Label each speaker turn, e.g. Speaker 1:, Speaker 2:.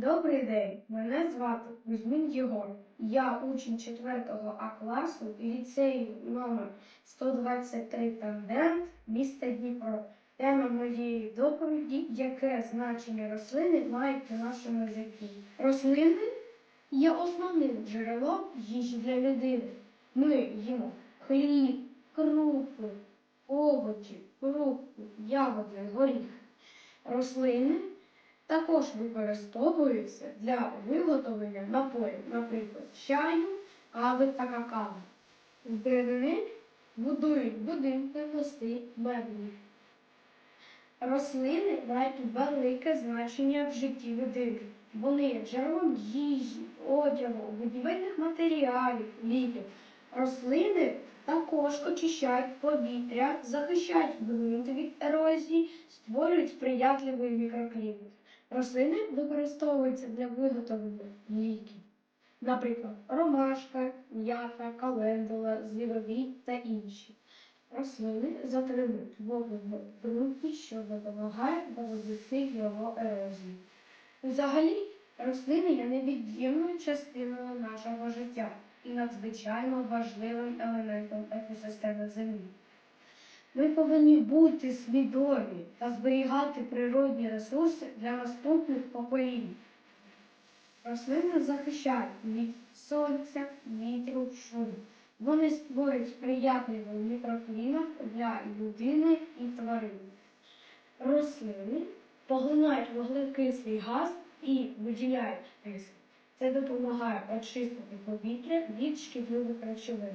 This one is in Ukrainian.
Speaker 1: Добрий день, мене звати Кузьмін Єгор. Я учень 4 А класу ліцею номер 123 Тандем міста Дніпро. Тема моєї доповіді яке значення рослини мають у нашому житті. Рослини є основним джерелом їжі для людини. Ми їмо хліб, крупи, овочі, фрукти, ягоди, горіхи. Рослини також використовуються для виготовлення напоїв, наприклад, чаю, кави та какао. З деревини будують будинки, мости, меблі. Рослини мають велике значення в житті людини. Вони є джерелом їжі, одягу, будівельних матеріалів, ліків. Рослини також очищають повітря, захищають ґрунт від ерозії, створюють сприятливий мікроклімат. Рослини використовуються для виготовлення ліків. Наприклад, ромашка, м'ята, календула, зіровій та інші. Рослини затримують воду в ґрунті, що допомагає доводити його ерозію. Взагалі, рослини є невід'ємною частиною нашого життя і надзвичайно важливим елементом екосистеми Землі. Ми повинні бути свідомі та зберігати природні ресурси для наступних поколінь. Рослини захищають від сонця, вітру, шуму. Вони створюють сприятливий мікроклімат для людини і тварин. Рослини поглинають вуглекислий газ і виділяють кисень. Це допомагає очистити повітря від шкідливих речовин.